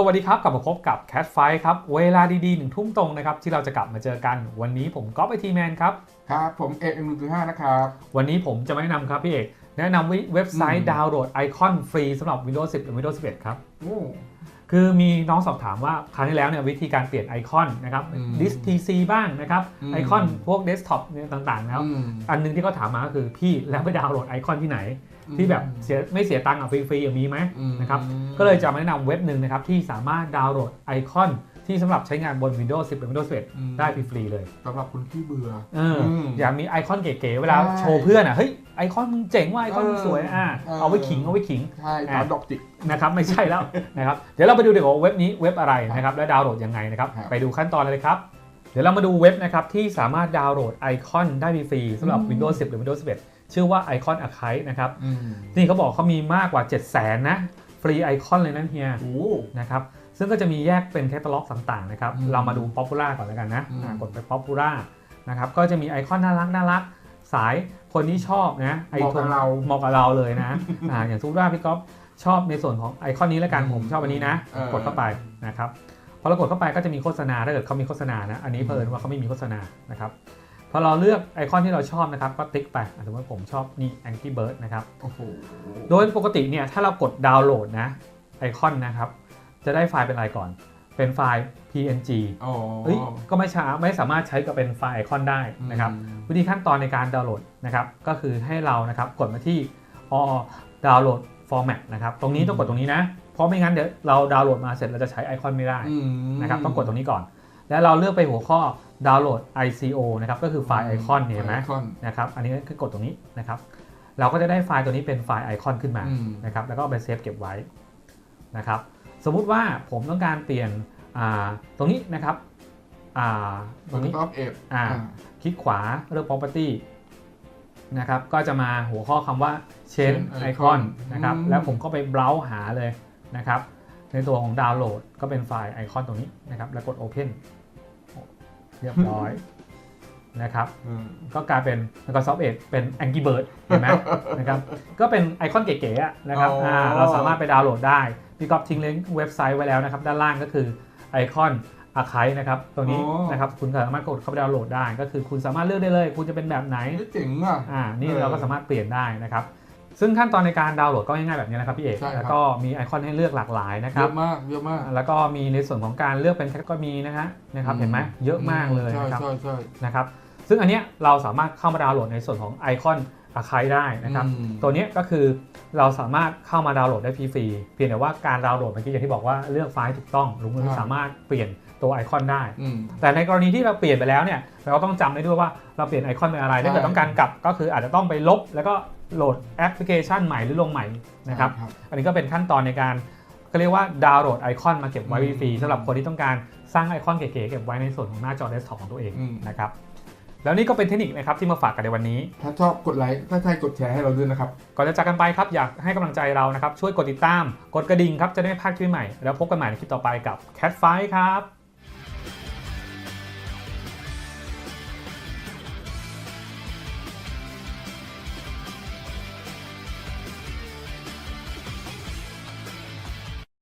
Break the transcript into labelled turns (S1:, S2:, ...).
S1: สวัสดีครับ กลับมาพบกับ Cat Fight ครับ เวลาดีๆหนึ่งทุ่มตรงนะครับ ที่เราจะกลับมาเจอกัน วันนี้ผมก๊อฟไอทีแมนครับ
S2: ครับ ผมเอ็มหนึ่งห้านะครับ
S1: วันนี้ผมจะมาแนะนำครับพี่เอก แนะนำเว็บไซต์
S2: อืม
S1: ดาวน์โหลดไอคอนฟรีสำหรับ Windows 10และ Windows 11 ครับ
S2: โอ้
S1: คือมีน้องสอบถามว่าครั้งที่แล้วเนี่ยวิธีการเปลี่ยนไอคอนนะครับ
S2: อืม
S1: ดิส PC บ้างนะครับ
S2: อืม
S1: ไอคอนพวกเดสก์ท็อปเนี่ยต่างๆนะครับ
S2: อืม
S1: อันหนึงที่เขาถามมาก็คือพี่แล้วไปดาวน์โหลดไอคอนที่ไหน ที่แบบเสียไม่เสียตังค์อะฟรีๆอย่างมีไหม
S2: อืม
S1: นะครับก็เลยจะมาแนะนำเว็บหนึ่งนะครับที่สามารถดาวน์โหลดไอคอนที่สำหรับใช้งานบน Windows 10 หรือ Windows
S2: อืม
S1: 11 ได้ฟรีๆเลย
S2: สำหรับคนที่เบื่อ
S1: เอออ
S2: ม
S1: อยากมีไอคอนเก๋ๆเวลา
S2: ใช่
S1: โชว์เพื่อนอะเฮ้ยไอคอนมึงเจ๋งว่ะไอคอนมึง
S2: เออ
S1: สวยอะ
S2: เออ
S1: เอาไว้ขิงเอาไว้ขิง
S2: ใช่
S1: อะ
S2: ตามดอกจิก
S1: นะครับไม่ใช่แล้วนะครับเดี๋ยวเราไปดูดีกว่าเว็บนี้เว็บอะไรนะครับและดาวน์โหลดยังไงนะครับ
S2: ครับ
S1: ไปดูขั้นตอนเลยครับ เดี๋ยวเรามาดูเว็บนะครับที่สามารถดาวน์โหลดไอคอนได้ฟรีๆสำหรับ
S2: อืม
S1: Windows 10 หรือ Windows 11 ชื่อว่า Icon Archive นะครับ
S2: อืม
S1: นี่เขาบอกเขามีมากกว่า 7 0 0 0 0 0นะฟรีไอคอนเลยนั่นเฮีย
S2: โอ้
S1: นะครับซึ่งก็จะมีแยกเป็นแคตตาล็อกต่างๆนะครับ
S2: อืม
S1: เรามาดู Popular ก่อนแล้วกันนะ
S2: อืม
S1: อ่ากดไป Popular นะครับก็จะมีไอคอนน่ารักน่ารักสายคนที่ชอบนะไอ
S2: เหมาะ
S1: โท
S2: กับ
S1: น
S2: เรา
S1: เหมาะกับเราเลยนะอ่าอย่างสมมติว่าพี่ก๊อฟชอบในส่วนของไอคอนนี้แล้วกัน
S2: อืม
S1: ผมชอบอันนี้นะ
S2: เออ
S1: กดเข้าไปนะครับพอเรากดเข้าไปก็จะมีโฆษณาถ้าเกิดเขามีโฆษณานะอันนี้
S2: อืม
S1: เพลินว่าเขาไม่มีโฆษณานะครับ พอเราเลือกไอคอนที่เราชอบนะครับก็ติ๊กไปอะสมมติผมชอบนี่ Angry Bird นะครับ
S2: โอ้โห
S1: โดยปกติเนี่ยถ้าเรากดดาวน์โหลดนะไอคอนนะครับจะได้ไฟล์เป็นอะไรก่อน เป็นไฟล์ PNG
S2: อ๋อ
S1: เฮ้ยก็ไม่ช้าไม่สามารถใช้กับเป็นไฟล์ไอคอนได้นะครับ
S2: อืม
S1: วิธีขั้นตอนในการดาวน์โหลดนะครับก็คือให้เรานะครับกดมาที่อดาวน์โหลด format นะครับตรงนี้ต้องกดตรงนี้นะ เพราะไม่งั้นเดี๋ยวเราดาวน์โหลดมาเสร็จเราจะใช้ไอคอนไม่ได้
S2: อืม
S1: นะครับต้องกดตรงนี้ก่อน แล้วเราเลือกไปหัวข้อดาวน์โหลด ICO นะครับก็คือไฟล์ไอคอนเห็นไหม
S2: ไอคอน
S1: นะครับอันนี้คือกดตรงนี้นะครับเราก็จะได้ไฟล์ตัวนี้เป็นไฟล์ไอคอนขึ้นมา
S2: อืม
S1: นะครับแล้วก็เอาไปเซฟเก็บไว้นะครับสมมุติว่าผมต้องการเปลี่ยนอ่าตรงนี้นะครับอ่าต
S2: ต
S1: ร
S2: รง
S1: ง
S2: นี้
S1: นี้
S2: ท็อปเอฟ
S1: อ่าคลิกขวาเลือก property นะครับก็จะมาหัวข้อคำว่า change
S2: Change
S1: icon
S2: icon
S1: นะครับ
S2: อืม
S1: แล้วผมก็ไป browse หาเลยนะครับในตัวของดาวน์โหลดก็เป็นไฟล์ไอคอนตรงนี้นะครับแล้วกด open เรียบร้อยนะครับ
S2: อืม
S1: ก็กลายเป็น Microsoft Edge เป็น Angry Bird เห็นไหมนะครับก็เป็นไอคอนเก๋ๆอะนะครับ
S2: อ๋ออ่า
S1: เราสามารถไปดาวน์โหลดได้ พี่ก๊อฟทิ้งลิงก์เว็บไซต์ไว้แล้วนะครับ ด้านล่างก็คือไอคอนอาคายนะครับตรงนี้
S2: อ๋อ
S1: นะครับคุณสามารถกดเข้าไปดาวน์โหลดได้ ก็คือคุณสามารถเลือกได้เลย คุณจะเป็นแบบไหน
S2: เฮ้ยเจ๋งอะ
S1: อ่านี่
S2: เออ
S1: เราก็สามารถเปลี่ยนได้นะครับ ซึ่งขั้นตอนในการดาวน์โหลดก็ง่ายๆแบบนี้นะครับพี่เอก
S2: ใช่ครับ
S1: แล้วก็มีไอคอนให้เลือกหลากหลายนะค
S2: เย
S1: รับ
S2: อะมากเยอะมาก
S1: แล้วก็มีในส่วนของการเลือกเป็นแคตก็มีนะฮะนะครับเห็นไหมเยอะมากเลย
S2: ใช่
S1: นะครับ
S2: ใช่ใช่
S1: นะครับซึ่งอันเนี้ยเราสามารถเข้ามาดาวน์โหลดในส่วนของไอคอน อาคายได้นะครับ
S2: อืม
S1: ตัวเนี้ยก็คือเราสามารถเข้ามาดาวน์โหลดได้ฟรีๆเพียงแต่ว่าการดาวน์โหลดเมื่อกี้อย่างที่บอกว่าเลือกไฟล์ถูกต้องลุงมือสามารถเปลี่ยนตัวไอคอนได้
S2: อืม
S1: แต่ในกรณีที่เราเปลี่ยนไปแล้วเนี่ยเราก็ต้องจำได้ด้วยว่าเราเปลี่ยนไอคอนเป็นอะไร
S2: ใช่
S1: ถ้าเกิดต้องการกลับก็คืออาจจะต้องไปลบ แล้วก็โหลดแอปพลิเคชันใหม่หรือลงใหม่นะครับ อันนี้ก็เป็นขั้นตอนในการก็เรียกว่าดาวน์โหลดไอคอนมาเก็บไว้
S2: อืม
S1: ฟรีๆสำหรับคนที่ต้องการสร้างไอคอนเก๋ๆเก็บไว้ในส่วนของหน้าจอเดสก์ท็อปของตัวเอง
S2: อืม
S1: นะครับ แล้วนี่ก็เป็นเทคนิคนะครับที่มาฝากกันในวันนี้
S2: ถ้าชอบกดไลค์ถ้าใช่กดแชร์ให้เราด้วยนะครับ
S1: ก่อนจะจากกันไปครับ อยากให้กำลังใจเรานะครับ ช่วยกดติดตาม กดกระดิ่งครับ จะได้ไม่พลาดคลิปใหม่ แล้วพบกันใหม่ในคลิปต่อไปกับ Cat Fight ครับ